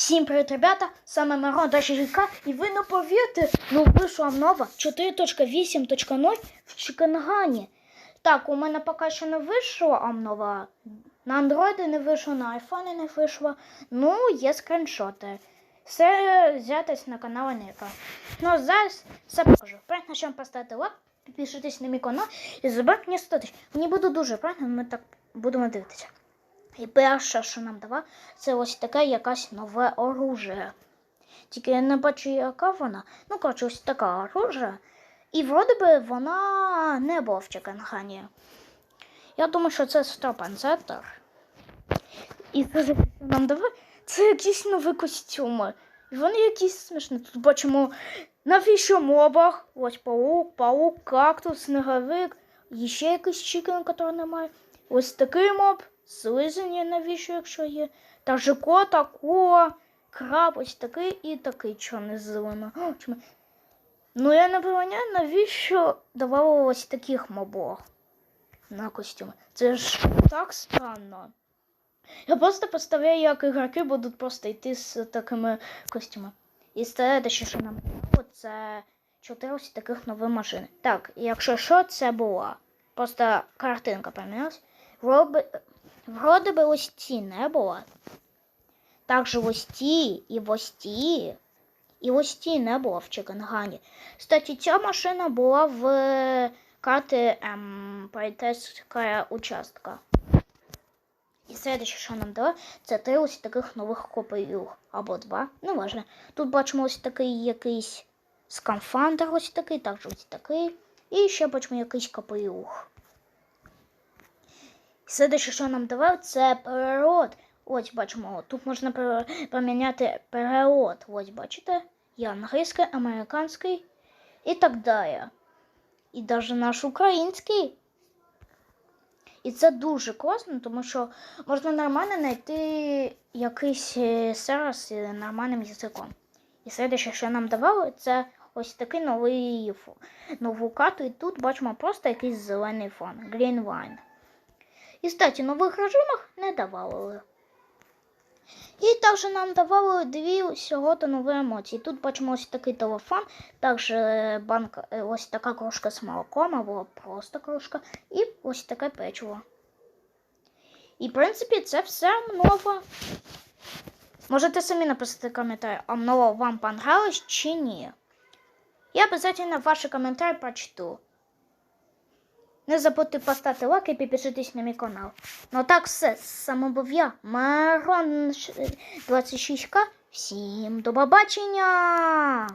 Всім привіт, ребята! Саме Мирон Дашіка, і ви не повірите, ну вийшла нова 4.8.0 в Чикенгані. Так, у мене поки що не вийшла Амнова. На андроїди не вийшло, на айфони не вийшло. Ну, є скріншоти. Все взятись на канал Ника. Ну, зараз все покажу. Перед начнем поставити лайк, підпишитесь на мій канал і заберіть мені 100 тисяч. Мені буде дуже приємно, ми так будемо дивитися. І перше, що нам дава, це ось таке якесь нове оружие. Тільки я не бачу, яка вона. Ну, коротше, ось така оружие. І вроде би вона не була в Чекангані. Я думаю, що це стопанцетер. І це що нам дає, це якісь нові костюми. І вони якісь смішні. Тут бачимо навіщо мобах. Ось паук, паук, кактус, сніговик. І ще якийсь чикен, який немає. Ось такий моб, слизення навіщо, якщо є. Та жико, тако, краб, такий і такий чорний зелено. Ну я не пам'ятаю, навіщо давали ось таких мобов на костюми. Це ж так странно. Я просто представляю, як ігроки будуть просто йти з такими костюмами. І стаєте, що нам це чотири ось таких нових машин. Так, якщо що, це була. Просто картинка помінялась. Вроби... Вроде би ось ці не було. Також ось ті і ось ті. І ось ті не було в Чикенгані. Кстати, ця машина була в карті ем, участка. І следующее, що нам дало, це три ось таких нових копіюх. Або два, не важно. Тут бачимо ось такий якийсь скафандр, ось такий, також ось такий. І ще бачимо якийсь копіюх. Следующее, що нам давав, це перерод. Ось бачимо, тут можна поміняти перевод. Ось бачите? Є англійський, американський і так далі. І навіть наш український. І це дуже класно, тому що можна нормально знайти якийсь е, сервіс нормальним язиком. І следующее, що нам давали, це ось такий новий нову карту. І тут бачимо просто якийсь зелений фон. Green Line. І, кстати, нових режимах не давали. І також нам давали дві всього то нові емоції. Тут бачимо ось такий телефон, також е, банка, е, ось така кружка з молоком, або просто кружка, і ось таке печиво. І, в принципі, це все нове. Можете самі написати коментар, а ново вам понравилось чи ні. Я обязательно ваші коментарі прочту. Не забудьте поставити лайк і підпишитись на мій канал. Ну так все, з був я, Марон 26К. Всім до побачення!